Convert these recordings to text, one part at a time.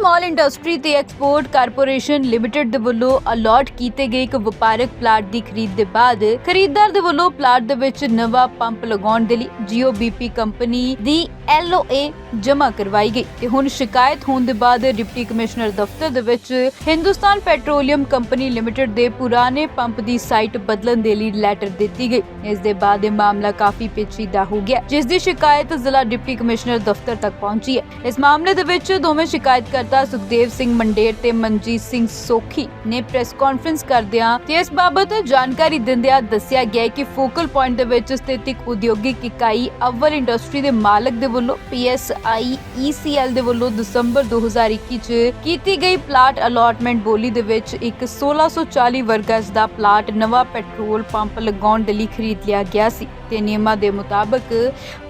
Small industry ਤੇ export corporation limited ਦੇ ਵੱਲੋਂ ਅਲਾਟ ਕੀਤੇ ਗਏ ਇੱਕ ਵਪਾਰਕ ਪਲਾਟ ਦੀ ਖਰੀਦ ਦੇ ਬਾਅਦ ਖਰੀਦਦਾਰ ਦੇ ਵੱਲੋਂ ਪਲਾਟ ਦੇ ਵਿੱਚ ਨਵਾਂ ਪੰਪ ਲਗਾਉਣ ਦੇ ਲਈ ਜੀਓ ਕੰਪਨੀ ਦੀ ਐਲਓਏ ਜਮ੍ਹਾਂ ਕਰਵਾਈ ਗਈ ਤੇ ਹੁਣ ਸ਼ਿਕਾਇਤ ਹੋਣ ਦੇ ਬਾਅਦ ਡਿਪਟੀ ਕਮਿਸ਼ਨਰ ਦਫ਼ਤਰ ਦੇ ਵਿੱਚ ਹਿੰਦੁਸਤਾਨ ਪੈਟਰੋਲੀਅਮ ਕੰਪਨੀ ਲਿਮਟਿਡ ਦੇ ਪੁਰਾਣੇ ਪੰਪ ਦੀ ਸਾਈਟ ਬਦਲਣ ਦੇ ਲਈ ਲੈਟਰ ਦਿੱਤੀ ਗਈ। ਇਸ ਦੇ ਬਾਅਦ ਇਹ ਮਾਮਲਾ ਕਾਫੀ ਪੇਚੀਦਾ ਹੋ ਗਿਆ, ਜਿਸ ਦੀ ਸ਼ਿਕਾਇਤ ਜ਼ਿਲ੍ਹਾ ਡਿਪਟੀ ਕਮਿਸ਼ਨਰ ਦਫ਼ਤਰ ਤੱਕ ਪਹੁੰਚੀ ਹੈ। ਇਸ ਮਾਮਲੇ ਦੇ ਵਿੱਚ ਦੋਵੇਂ ਸ਼ਿਕਾਇਤਕਰਤਾ ਸੁਖਦੇਵ ਸਿੰਘ ਮੰਡੇਰ ਤੇ ਮਨਜੀਤ ਸਿੰਘ ਸੋਖੀ ਨੇ ਪ੍ਰੈਸ ਕਾਨਫਰੰਸ ਕਰਦਿਆਂ ਤੇ ਇਸ ਬਾਬਤ ਜਾਣਕਾਰੀ ਦਿੰਦਿਆਂ ਦੱਸਿਆ ਗਿਆ ਕਿ ਫੋਕਲ ਪੁਆਇੰਟ ਦੇ ਵਿੱਚ ਸਥਿਤ ਇੱਕ ਉਦਯੋਗਿਕ ਇਕਾਈ ਅਵਲ ਇੰਡਸਟਰੀ ਦੇ ਮਾਲਕ ਦੇ ਵੱਲੋਂ ਪੀਐਸਆਈ ਈਸੀਐਲ ਦੇ ਵੱਲੋਂ ਦਸੰਬਰ 2021 ਚ ਕੀਤੀ ਗਈ ਪਲਾਟ ਅਲਾਟਮੈਂਟ ਬੋਲੀ ਦੇ ਵਿੱਚ ਇੱਕ 1640 ਵਰਗਸ ਦਾ ਪਲਾਟ ਨਵਾਂ ਪੈਟਰੋਲ ਪੰਪ ਲਗਾਉਣ ਦੇ ਲਈ ਖਰੀਦ ਲਿਆ ਗਿਆ ਸੀ। ਤੇ ਨਿਯਮਾਂ ਦੇ ਮੁਤਾਬਕ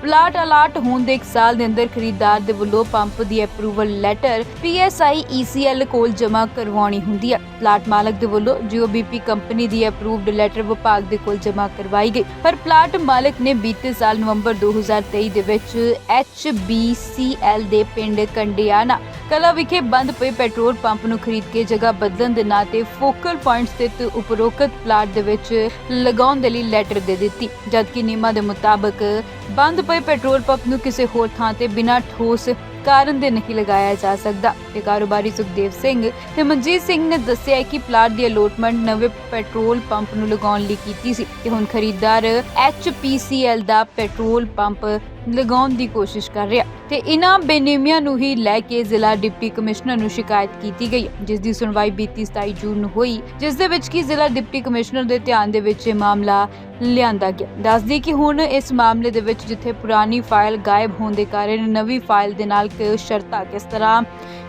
ਪਲਾਟ ਅਲਾਟ ਹੋਣ ਦੇ 1 ਸਾਲ ਦੇ ਅੰਦਰ ਖਰੀਦਦਾਰ ਦੇ ਵੱਲੋਂ ਪੰਪ ਦੀ ਅਪਰੂਵਲ ਲੈਟਰ ਪੀਐਸਆਈ ਈਸੀਐਲ ਕੋਲ ਜਮ੍ਹਾਂ ਕਰਵਾਉਣੀ ਹੁੰਦੀ ਹੈ। ਪਲਾਟ ਮਾਲਕ ਦੇ ਵੱਲੋਂ ਜੀਓਬੀਪੀ ਕੰਪਨੀ ਦੀ ਅਪਰੂਵਡ ਲੈਟਰ ਵਿਭਾਗ ਦੇ ਕੋਲ ਜਮ੍ਹਾਂ ਕਰਵਾਈ ਗਈ। ਪਰ ਪਲਾਟ ਮਾਲਕ ਨੇ ਬੀਤੇ ਸਾਲ ਨਵੰਬਰ 2023 ਦੇ ਵਿੱਚ ਐਚਬੀਸੀਐਲ ਦੇ ਪਿੰਡ ਕੰਡਿਆਨਾ ਕਲਾ ਵਿਖੇ ਬੰਦ ਪਏ ਪੈਟਰੋਲ ਪੰਪ ਨੂੰ ਖਰੀਦ ਕੇ ਜਗ੍ਹਾ ਬਦਲਣ ਦੇ ਨਾਂ ਤੇ ਫੋਕਲ ਪੁਆਇੰਟ ਸਥਿਤ ਉਪਰੋਕਤ ਪਲਾਟ ਦੇ ਵਿੱਚ ਲਗਾਉਣ ਦੇ ਲਈ ਲੈਟਰ ਦੇ ਦਿੱਤੀ। ਜਦਕਿ ਨਿਯਮਾਂ ਦੇ ਮੁਤਾਬਕ ਬੰਦ ਪਏ ਪੈਟਰੋਲ ਪੰਪ ਨੂੰ ਕਿਸੇ ਹੋਰ ਥਾਂ ਤੇ ਬਿਨਾਂ ਠੋਸ ਕਾਰਨ ਦੇ ਨਹੀਂ ਲਗਾਇਆ ਜਾ ਸਕਦਾ। ਤੇ ਕਾਰੋਬਾਰੀ ਸੁਖਦੇਵ ਸਿੰਘ ਤੇ ਮਨਜੀਤ ਸਿੰਘ ਨੇ ਦੱਸਿਆ ਕਿ ਪਲਾਟ ਦੀ ਅਲੋਟਮੈਂਟ ਨਵੇਂ ਪੈਟਰੋਲ ਪੰਪ ਨੂੰ ਲਗਾਉਣ ਲਈ ਕੀਤੀ ਸੀ ਤੇ ਹੁਣ ਖਰੀਦਦਾਰ HPCL ਦਾ ਪੈਟਰੋਲ ਪੰਪ ਲਗਾਉਣ ਦੀ ਕੋਸ਼ਿਸ਼ ਕਰ ਰਿਹਾ। ਤੇ ਇਨ੍ਹਾਂ ਬੇਨੇਮੀਆਂ ਨੂੰ ਹੀ ਲੈ ਕੇ ਜ਼ਿਲ੍ਹਾ ਡਿਪਟੀ ਕਮਿਸ਼ਨਰ ਨੂੰ ਸ਼ਿਕਾਇਤ ਕੀਤੀ ਗਈ। ਜਿਸ ਦੀ ਸੁਣਵਾਈ ਬੀਤੀ 27 ਜੂਨ ਨੂੰ ਹੋਈ, ਜਿਸ ਦੇ ਵਿੱਚ ਕੀ ਜ਼ਿਲ੍ਹਾ ਡਿਪਟੀ ਕਮਿਸ਼ਨਰ ਦੇ ਧਿਆਨ ਦੇ ਵਿੱਚ ਇਹ ਮਾਮਲਾ ਲਿਆਂਦਾ ਗਿਆ। ਦੱਸਦੀ ਕਿ ਹੁਣ ਇਸ ਮਾਮਲੇ ਦੇ ਵਿੱਚ ਜਿੱਥੇ ਪੁਰਾਣੀ ਫਾਈਲ ਗਾਇਬ ਹੋਣ ਦੇ ਕਾਰਨ ਨਵੀਂ ਫਾਈਲ ਦੇ ਨਾਲ ਕਿ ਸ਼ਰਤਾਂ ਕਿਸ ਤਰ੍ਹਾਂ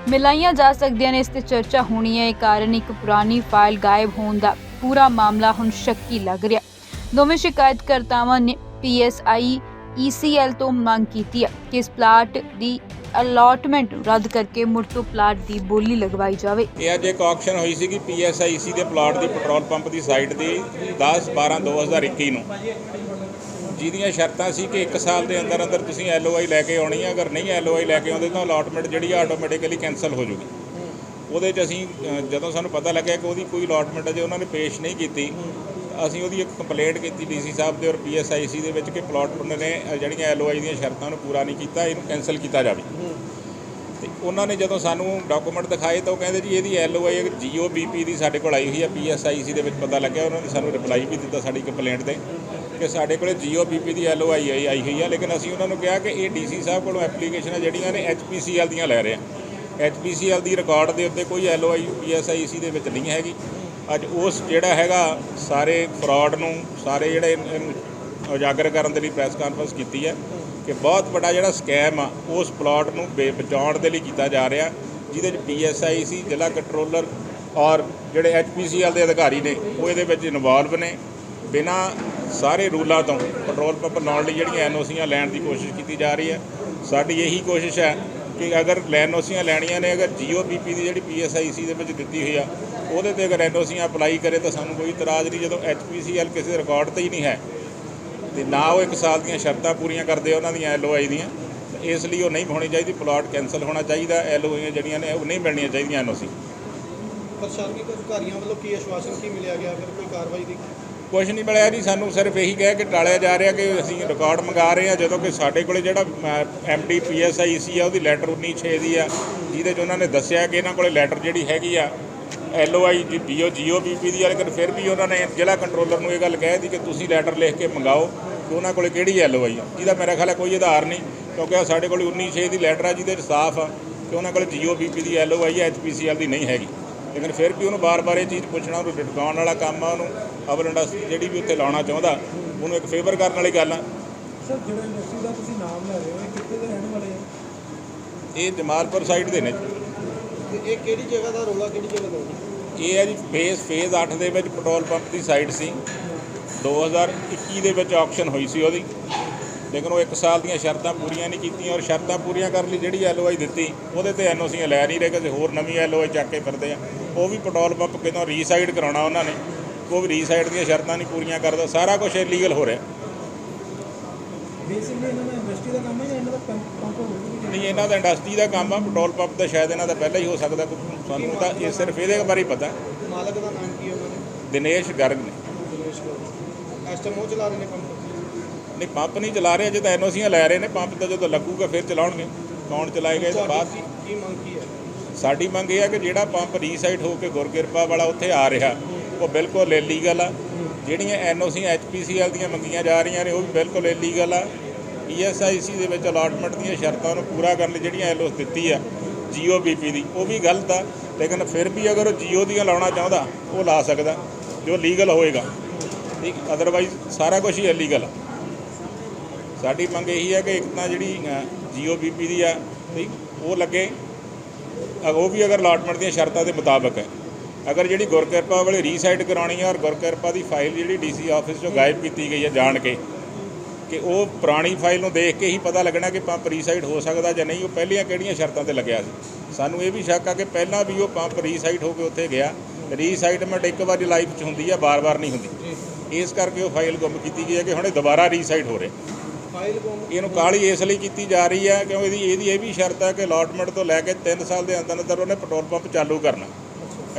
ਮਿਲਾਈਆਂ ਜਾ ਸਕਦੀਆਂ ਨੇ, ਇਸ ਤੇ ਚਰਚਾ ਹੋਣੀ ਹੈ। ਕਾਰਨ ਇੱਕ ਪੁਰਾਣੀ ਫਾਈਲ ਗਾਇਬ ਹੋਣ ਦਾ ਪੂਰਾ ਮਾਮਲਾ ਹੁਣ ਸ਼ੱਕੀ ਲੱਗ ਰਿਹਾ। ਦੋਵੇਂ ਸ਼ਿਕਾਇਤਕਰਤਾਵਾਂ ਨੇ ਪੀਐਸਆਈ ਈਸੀਐਲ ਤੋਂ ਮੰਗ ਕੀਤੀ ਹੈ ਕਿ ਇਸ ਪਲਾਟ ਦੀ ਅਲਾਟਮੈਂਟ ਰੱਦ ਕਰਕੇ ਮੁੜ ਤੋਂ ਪਲਾਟ ਦੀ ਬੋਲੀ ਲਗਵਾਈ ਜਾਵੇ। ਇਹ ਅੱਜ ਇੱਕ ਆਕਸ਼ਨ ਹੋਈ ਸੀ ਕਿ ਪੀਐਸਆਈਸੀ ਦੇ ਪਲਾਟ ਦੀ ਪੈਟਰੋਲ ਪੰਪ ਦੀ ਸਾਈਟ ਦੀ 10 12 2021 ਨੂੰ। ਜਿਹਦੀਆਂ ਸ਼ਰਤਾਂ ਸੀ ਕਿ 1 ਸਾਲ ਦੇ ਅੰਦਰ ਅੰਦਰ ਤੁਸੀਂ ਐਲਓਆਈ ਲੈ ਕੇ ਆਉਣੀ ਹੈ ਅਗਰ ਨਹੀਂ ਐਲਓਆਈ ਲੈ ਕੇ ਆਉਂਦੇ ਤਾਂ ਅਲਾਟਮੈਂਟ ਜਿਹੜੀ ਆ ਆਟੋਮੈਟਿਕਲੀ ਕੈਨਸਲ ਹੋ ਜੂਗੀ ਉਹਦੇ 'ਚ ਅਸੀਂ ਜਦੋਂ ਸਾਨੂੰ ਪਤਾ ਲੱਗਿਆ ਕਿ ਉਹਦੀ ਕੋਈ ਅਲਾਟਮੈਂਟ ਅਜੇ ਉਹਨਾਂ ਨੇ ਪੇਸ਼ ਨਹੀਂ ਕੀਤੀ ਅਸੀਂ ਉਹਦੀ ਇੱਕ ਕੰਪਲੇਂਟ ਕੀਤੀ ਡੀਸੀ ਸਾਹਿਬ ਦੇ ਔਰ ਪੀਐਸਆਈਸੀ ਦੇ ਵਿੱਚ ਕਿ ਪਲਾਟ ਓਨਰ ਨੇ ਅ, ਜਿਹੜੀਆਂ ਐਲਓਆਈ ਦੀਆਂ ਸ਼ਰਤਾਂ ਨੂੰ ਪੂਰਾ ਨਹੀਂ ਕੀਤਾ ਇਹਨੂੰ ਕੈਨਸਲ ਕੀਤਾ ਜਾਵੇ। ਤੇ ਉਹਨਾਂ ਨੇ ਜਦੋਂ ਸਾਨੂੰ ਡਾਕੂਮੈਂਟ ਦਿਖਾਏ ਤਾਂ ਉਹ ਕਹਿੰਦੇ ਜੀ ਇਹਦੀ ਐਲਓਆਈ ਇੱਕ ਜੀਓਬੀਪੀ ਦੀ ਸਾਡੇ ਕੋਲ ਆਈ ਹੋਈ ਹੈ ਪੀਐਸਆਈਸੀ ਦੇ ਵਿੱਚ ਪਤਾ ਲੱਗਿਆ ਉਹਨਾਂ ਨੇ ਸਾਨੂੰ ਰਿਪਲਾਈ ਵੀ ਦਿੱਤਾ ਸਾਡੀ ਕੰਪਲੇਂਟ ਤੇ। ਕਿ ਸਾਡੇ ਕੋਲੇ ਜੀਓਬੀਪੀ ਦੀ ਐਲਓਆਈ ਆਈ ਆਈ ਹੋਈ ਆ, ਲੇਕਿਨ ਅਸੀਂ ਉਹਨਾਂ ਨੂੰ ਕਿਹਾ ਕਿ ਇਹ ਡੀਸੀ ਸਾਹਿਬ ਕੋਲੋਂ ਐਪਲੀਕੇਸ਼ਨਾਂ ਜਿਹੜੀਆਂ ਨੇ ਐਚਪੀਸੀਐਲ ਦੀਆਂ ਲੈ ਰਹੇ ਆ। ਐਚਪੀਸੀਐਲ ਦੀ ਰਿਕਾਰਡ ਦੇ ਉੱਤੇ ਕੋਈ ਐਲਓਆਈ, ਪੀਐਸਆਈਸੀ ਦੇ ਵਿੱਚ ਨਹੀਂ ਹੈਗੀ। ਅੱਜ ਉਸ ਜਿਹੜਾ ਹੈਗਾ, ਸਾਰੇ ਫਰਾਡ ਨੂੰ, ਸਾਰੇ ਜਿਹੜੇ ਉਜਾਗਰ ਕਰਨ ਦੇ ਲਈ ਪ੍ਰੈਸ ਕਾਨਫਰੰਸ ਕੀਤੀ ਹੈ ਕਿ ਬਹੁਤ ਵੱਡਾ ਜਿਹੜਾ ਸਕੈਮ ਆ, ਉਸ ਪਲਾਟ ਨੂੰ ਬੇ- ਬਚਾਉਣ ਦੇ ਲਈ ਕੀਤਾ ਜਾ ਰਿਹਾ। ਜਿਹਦੇ ਵਿੱਚ ਪੀਐਸਆਈਸੀ, ਜ਼ਿਲ੍ਹਾ ਕੰਟਰੋਲਰ ਔਰ ਜਿਹੜੇ ਐਚਪੀਸੀਐਲ ਦੇ ਅਧਿਕਾਰੀ ਨੇ, ਉਹ ਇਹਦੇ ਵਿੱਚ ਇਨਵੋਲਵ ਨੇ। ਬਿਨਾਂ ਸਾਰੇ ਰੂਲਾਂ ਤੋਂ ਪੈਟਰੋਲ ਪੰਪ ਲਾਉਣ ਲਈ ਜਿਹੜੀਆਂ ਐਨਓਸੀਆਂ ਲੈਣ ਦੀ ਕੋਸ਼ਿਸ਼ ਕੀਤੀ ਜਾ ਰਹੀ ਹੈ। ਸਾਡੀ ਇਹੀ ਕੋਸ਼ਿਸ਼ ਹੈ ਕਿ ਅਗਰ ਐਨਓਸੀਆਂ ਲੈਣੀਆਂ ਨੇ, ਅਗਰ ਜੀਓਬੀਪੀ ਦੀ ਜਿਹੜੀ ਪੀਐਸਆਈਸੀ ਦੇ ਵਿੱਚ ਦਿੱਤੀ ਹੋਈ ਆ, ਉਹਦੇ ਤੇ ਅਗਰ ਐਨਓਸੀਆਂ ਅਪਲਾਈ ਕਰੇ ਤਾਂ ਸਾਨੂੰ ਕੋਈ ਇਤਰਾਜ਼ ਨਹੀਂ। ਜਦੋਂ ਐਚਪੀਸੀਐਲ ਕਿਸੇ ਰਿਕਾਰਡ ਤੇ ਹੀ ਨਹੀਂ ਹੈ, ਤੇ ਨਾ ਉਹ ਇੱਕ ਸਾਲ ਦੀਆਂ ਸ਼ਰਤਾਂ ਪੂਰੀਆਂ ਕਰਦੇ ਉਹਨਾਂ ਦੀਆਂ ਐਲਓਆਈ ਦੀਆਂ ਇਸ ਲਈ ਉਹ ਨਹੀਂ ਹੋਣੀ ਚਾਹੀਦੀ। ਪਲਾਟ ਕੈਨਸਲ ਹੋਣਾ ਚਾਹੀਦਾ, ਐਲਓਆਈਆਂ ਜਿਹੜੀਆਂ ਨੇ, ਉਹ ਨਹੀਂ ਮਿਲਣੀਆਂ ਚਾਹੀਦੀਆਂ ਐਨਓਸੀ। ਪ੍ਰਸ਼ਾਸਨਿਕ ਅਧਿਕਾਰੀਆਂ ਵੱਲੋਂ ਕੀ ਆਸ਼ਵਾਸਨ, ਕੀ ਮਿਲਿਆ ਗਿਆ? ਫਿਰ ਕੋਈ ਕਾਰਵਾਈ ਦੀ ਕੁਝ ਨਹੀਂ ਮਿਲਿਆ ਜੀ, ਸਾਨੂੰ ਸਿਰਫ ਇਹੀ ਕਹਿ ਕੇ ਟਾਲਿਆ ਜਾ ਰਿਹਾ ਕਿ ਅਸੀਂ ਰਿਕਾਰਡ ਮੰਗਾ ਰਹੇ ਹਾਂ, ਜਦੋਂ ਕਿ ਸਾਡੇ ਕੋਲੇ ਜਿਹੜਾ ਐਮਡੀ ਪੀਐਸਆਈਸੀ ਆ, ਉਹਦੀ ਲੈਟਰ 196 ਦੀ ਆ, ਜਿਹਦੇ 'ਚ ਉਹਨਾਂ ਨੇ ਦੱਸਿਆ ਕਿ ਇਹਨਾਂ ਕੋਲੇ ਲੈਟਰ ਜਿਹੜੀ ਹੈਗੀ ਆ ਐਲਓਆਈ ਦੀ ਬੀਓ ਜੀਓਬੀਪੀ ਦੀ ਆ, ਲੇਕਿਨ ਫਿਰ ਵੀ ਉਹਨਾਂ ਨੇ ਜ਼ਿਲ੍ਹਾ ਕੰਟਰੋਲਰ ਨੂੰ ਇਹ ਗੱਲ ਕਹਿ ਦਿੱਤੀ ਕਿ ਤੁਸੀਂ ਲੈਟਰ ਲਿਖ ਕੇ ਮੰਗਾਓ ਕਿ ਉਹਨਾਂ ਕੋਲੇ ਕਿਹੜੀ ਐਲਓਆਈ ਆ। ਜਿਹਦਾ ਮੇਰਾ ਖਿਆਲ ਹੈ ਕੋਈ ਆਧਾਰ ਨਹੀਂ, ਕਿਉਂਕਿ ਆਹ ਸਾਡੇ ਕੋਲ 196 ਦੀ ਲੈਟਰ ਆ ਜਿਹਦੇ 'ਚ ਸਾਫ਼ ਆ ਕਿ ਉਹਨਾਂ ਕੋਲ ਜੀਓਬੀਪੀ ਦੀ ਐਲਓਆਈ ਆ ਐਚਪੀਸੀਐਲ ਦੀ ਨਹੀਂ ਹੈਗੀ। ਲੇਕਿਨ ਫਿਰ ਵੀ ਉਹਨੂੰ ਬਾਰ-ਬਾਰ ਇਹ ਚੀਜ਼ ਪੁੱਛਣਾ ਉਹਨੂੰ ਡਟਕਾਉਣ ਵਾਲਾ ਕੰਮ ਆ ਉਹਨੂੰ ਅਵਰ ਇੰਡਸਟਰੀ ਜਿਹੜੀ ਵੀ ਉੱਥੇ ਲਾਉਣਾ ਚਾਹੁੰਦਾ ਉਹਨੂੰ ਇੱਕ ਫੇਵਰ ਕਰਨ ਵਾਲੀ ਗੱਲ ਆ। ਸਰ ਜਿਹੜਾ ਇੰਡਸਟਰੀ ਦਾ ਤੁਸੀਂ ਨਾਮ ਲੈ ਰਹੇ ਹੋ ਇਹ ਕਿੱਥੇ ਦੇ ਰਹਿਣ ਵਾਲੇ ਆ? ਇਹ ਜਮਾਲਪੁਰ ਸਾਈਡ ਦੇ ਨੇ ਤੇ ਇਹ ਕਿਹੜੀ ਜਗ੍ਹਾ ਦਾ ਰੋਲਾ ਕਿਹੜੀ ਜਗ੍ਹਾ ਦਾ? ਇਹ ਹੈ ਜੀ ਫੇਜ਼ ਫੇਜ਼ 8 ਦੇ ਵਿੱਚ ਪੈਟਰੋਲ ਪੰਪ ਦੀ ਸਾਈਟ ਸੀ। 2021 ਦੇ ਵਿੱਚ ਆਕਸ਼ਨ ਹੋਈ ਸੀ ਉਹਦੀ। ਲੇਕਿਨ ਉਹ 1 ਸਾਲ ਦੀਆਂ ਸ਼ਰਤਾਂ ਪੂਰੀਆਂ ਨਹੀਂ ਕੀਤੀਆਂ ਔਰ ਸ਼ਰਤਾਂ ਪੂਰੀਆਂ ਕਰਨ ਲਈ ਜਿਹੜੀ ਐਲਓਆਈ ਦਿੱਤੀ ਉਹਦੇ ਤੇ ਐਨਓਸੀਆਂ ਲੈ ਨਹੀਂ ਰਹੇ ਕਿਸੇ ਹੋਰ ਨਵੀਂ ਐਲਓਆਈ ਚੱਕ ਕੇ ਫਿਰਦੇ ਆ। ਉਹ ਵੀ ਪੈਟਰੋਲ ਪੰਪ ਕਿਤੋਂ ਰੀਸਾਈਡ ਕਰਾਉਣਾ ਉਹਨਾਂ ਨੇ ਉਹ ਵੀ ਰੀਸਾਈਡ ਦੀਆਂ ਸ਼ਰਤਾਂ ਨਹੀਂ ਪੂਰੀਆਂ ਕਰਦਾ ਸਾਰਾ ਕੁਝ ਇਲੀਗਲ ਹੋ ਰਿਹਾ। ਬੇਸਿਕਲੀ ਇਹਨਾਂ ਦਾ ਇੰਡਸਟਰੀ ਦਾ ਕੰਮ ਹੈ ਜਾਂ ਇਹਨਾਂ ਦਾ ਪੰਪ ਪੰਪ ਹੋਊਗਾ ਨਹੀਂ ਇਹਨਾਂ ਦਾ ਇੰਡਸਟਰੀ ਦਾ ਕੰਮ ਆ ਪੈਟਰੋਲ ਪੰਪ ਦਾ ਸ਼ਾਇਦ ਇਹਨਾਂ ਦਾ ਪਹਿਲਾਂ ਹੀ ਹੋ ਸਕਦਾ ਕੋਈ ਸਾਨੂੰ ਤਾਂ ਇਹ ਸਿਰਫ ਇਹਦੇ ਬਾਰੇ ਹੀ ਪਤਾ। ਮਾਲਕ ਦਾ ਨਾਮ ਕੀ ਹੈ ਉਹਨਾਂ ਦੇ? ਦਿਨੇਸ਼ ਗਰਗ ਨੇ। ਦਿਨੇਸ਼ ਗੌਰ। ਇਸ ਟਾਈਮ ਉਹ ਚਲਾ ਰਹੇ ਨੇ ਪੰਪ? ਨਹੀਂ ਪੰਪ ਨਹੀਂ ਚਲਾ ਰਹੇ ਅਜੇ ਤਾਂ ਐਨਓਸੀਆਂ ਲੈ ਰਹੇ ਨੇ ਪੰਪ ਤਾਂ ਜਦੋਂ ਲੱਗੂਗਾ ਫਿਰ ਚਲਾਉਣਗੇ। ਕੌਣ ਚਲਾਏਗਾ ਇਹ ਤਾਂ ਬਾਅਦ ਕੀ ਮੰਗ ਕੀ ਹੈ? ਸਾਡੀ ਮੰਗ ਇਹ ਹੈ ਕਿ ਜਿਹੜਾ ਪੰਪ ਰੀਸਾਈਟ ਹੋ ਕੇ ਗੁਰਕਿਰਪਾ ਵਾਲਾ ਉੱਥੇ ਆ ਰਿਹਾ, ਉਹ ਬਿਲਕੁਲ ਇਲੀਗਲ ਆ। ਜਿਹੜੀਆਂ ਐਨਓਸੀ ਐਚਪੀਸੀਐਲ ਦੀਆਂ ਮੰਗੀਆਂ ਜਾ ਰਹੀਆਂ ਨੇ, ਉਹ ਵੀ ਬਿਲਕੁਲ ਇਲੀਗਲ ਆ। ਈਐਸਆਈਸੀ ਦੇ ਵਿੱਚ ਅਲਾਟਮੈਂਟ ਦੀਆਂ ਸ਼ਰਤਾਂ ਨੂੰ ਪੂਰਾ ਕਰਨ ਲਈ ਜਿਹੜੀਆਂ ਐਲਓਸ ਦਿੱਤੀ ਆ ਜੀਓਬੀਪੀ ਦੀ, ਉਹ ਵੀ ਗਲਤ ਆ। ਲੇਕਿਨ ਫਿਰ ਵੀ ਅਗਰ ਉਹ ਜੀਓ ਦੀਆਂ ਲਾਉਣਾ ਚਾਹੁੰਦਾ, ਉਹ ਲਾ ਸਕਦਾ, ਜੋ ਲੀਗਲ ਹੋਏਗਾ। ਠੀਕ ਅਦਰਵਾਈਜ਼ ਸਾਰਾ ਕੁਝ ਹੀ ਇਲੀਗਲ ਆ। ਸਾਡੀ ਮੰਗ ਇਹੀ ਹੈ ਕਿ ਇੱਕ ਤਾਂ ਜਿਹੜੀ ਜੀਓਬੀਪੀ ਦੀ ਆ, ਠੀਕ, ਉਹ ਲੱਗੇ। ਉਹ ਵੀ ਅਗਰ ਅਲਾਟਮੈਂਟ ਦੀਆਂ ਸ਼ਰਤਾਂ ਦੇ ਮੁਤਾਬਕ ਹੈ। ਅਗਰ ਜਿਹੜੀ ਗੁਰਕਿਰਪਾ ਵਾਲੀ ਰੀਸਾਈਟ ਕਰਾਉਣੀ ਹੈ ਔਰ ਗੁਰਕਿਰਪਾ ਦੀ ਫਾਈਲ ਜਿਹੜੀ ਡੀਸੀ ਆਫਿਸ ਚੋਂ ਗਾਇਬ ਕੀਤੀ ਗਈ ਹੈ ਜਾਣ ਕੇ ਕਿ ਉਹ ਪੁਰਾਣੀ ਫਾਈਲ ਨੂੰ ਦੇਖ ਕੇ ਹੀ ਪਤਾ ਲੱਗਣਾ ਕਿ ਪੰਪ ਰੀਸਾਈਟ ਹੋ ਸਕਦਾ ਜਾਂ ਨਹੀਂ ਉਹ ਪਹਿਲੀਆਂ ਕਿਹੜੀਆਂ ਸ਼ਰਤਾਂ ਤੇ ਲੱਗਿਆ ਸੀ। ਸਾਨੂੰ ਇਹ ਵੀ ਸ਼ੱਕ ਆ ਕਿ ਪਹਿਲਾਂ ਵੀ ਉਹ ਪੰਪ ਰੀਸਾਈਟ ਹੋ ਕੇ ਉੱਥੇ ਗਿਆ। ਰੀਸਾਈਟਮੈਂਟ ਇੱਕ ਵਾਰੀ ਲਾਈਫ 'ਚ ਹੁੰਦੀ ਆ ਬਾਰ-ਬਾਰ ਨਹੀਂ ਹੁੰਦੀ। ਇਸ ਕਰਕੇ ਉਹ ਫਾਈਲ ਗੁੰਮ ਕੀਤੀ ਗਈ ਹੈ ਕਿ ਹੁਣ ਇਹ ਦੁਬਾਰਾ ਰੀਸਾਈਟ ਹੋ ਰਿਹਾ। ਇਹਨੂੰ ਕਾਹਲੀ ਇਸ ਲਈ ਕੀਤੀ ਜਾ ਰਹੀ ਹੈ ਕਿਉਂਕਿ ਇਹਦੀ ਇਹਦੀ ਇਹ ਵੀ ਸ਼ਰਤ ਹੈ ਕਿ ਅਲਾਟਮੈਂਟ ਤੋਂ ਲੈ ਕੇ 3 ਸਾਲ ਦੇ ਅੰਦਰ ਅੰਦਰ ਉਹਨੇ ਪੈਟਰੋਲ ਪੰਪ ਚਾਲੂ ਕਰਨਾ।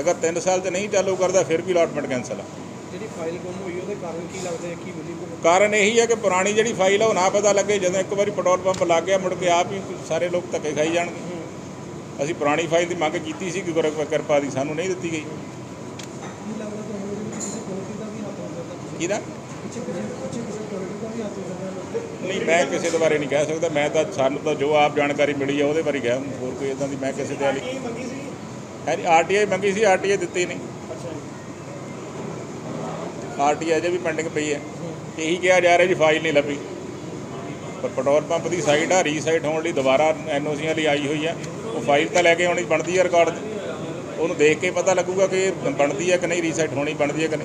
ਅਗਰ 3 ਸਾਲ 'ਚ ਨਹੀਂ ਚਾਲੂ ਕਰਦਾ ਫਿਰ ਵੀ ਅਲਾਟਮੈਂਟ ਕੈਂਸਲ ਆ। ਜਿਹੜੀ ਫਾਈਲ ਗੁੰਮ ਹੋਈ ਉਹਦੇ ਕਾਰਨ ਕੀ ਲੱਗਦਾ ਹੈ? ਕੀ ਮਿਲੀ ਕਾਰਨ ਇਹੀ ਹੈ ਕਿ ਪੁਰਾਣੀ ਜਿਹੜੀ ਫਾਈਲ ਆ ਉਹ ਨਾ ਪਤਾ ਲੱਗੇ। ਜਦੋਂ ਇੱਕ ਵਾਰੀ ਪੈਟਰੋਲ ਪੰਪ ਲੱਗ ਗਿਆ ਮੁੜ ਕੇ ਆਪ ਹੀ ਸਾਰੇ ਲੋਕ ਧੱਕੇ ਖਾਈ ਜਾਣਗੇ। ਅਸੀਂ ਪੁਰਾਣੀ ਫਾਈਲ ਦੀ ਮੰਗ ਕੀਤੀ ਸੀ ਕਿ ਗੁਰਕਿਰਪਾ ਦੀ ਸਾਨੂੰ ਨਹੀਂ ਦਿੱਤੀ ਗਈ। ਕਿਹਦਾ? ਨਹੀਂ, ਮੈਂ ਕਿਸੇ ਦੇ ਬਾਰੇ ਨਹੀਂ ਕਹਿ ਸਕਦਾ। ਮੈਂ ਤਾਂ ਸਾਨੂੰ ਤਾਂ ਜੋ ਆਪ ਜਾਣਕਾਰੀ ਮਿਲੀ ਆ, ਉਹਦੇ ਬਾਰੇ ਗਿਆ ਹੋਰ ਕੋਈ ਇਦਾਂ ਦੀ ਮੈਂ ਕਿਸੇ ਦੇ ਵਾਲੀ ਮੰਗੀ ਸੀ ਹੈ ਜੀ ਆਰਟੀਆਈ ਮੰਗੀ ਸੀ ਆਰਟੀਆਈ ਦਿੱਤੀ ਨਹੀਂ। ਆਰਟੀਆਈ ਅਜੇ ਵੀ ਪੈਂਡਿੰਗ ਪਈ ਹੈ। ਇਹੀ ਕਿਹਾ ਜਾ ਰਿਹਾ ਜੀ ਫਾਈਲ ਨਹੀਂ ਲੱਭੀ। ਪਰ ਪੈਟਰੋਲ ਪੰਪ ਦੀ ਸਾਈਟ ਆ ਰੀਸਾਈਟ ਹੋਣ ਲਈ ਦੁਬਾਰਾ ਐਨਓਸੀਆਂ ਲਈ ਆਈ ਹੋਈ ਆ। ਉਹ ਫਾਈਲ ਤਾਂ ਲੈ ਕੇ ਆਉਣੀ ਬਣਦੀ ਹੈ ਰਿਕਾਰਡ ਉਹਨੂੰ ਦੇਖ ਕੇ ਪਤਾ ਲੱਗੂਗਾ ਕਿ ਬਣਦੀ ਹੈ ਕਿ ਨਹੀਂ ਰੀਸਾਈਟ ਹੋਣੀ ਬਣਦੀ ਹੈ ਕਿ ਨਹੀਂ।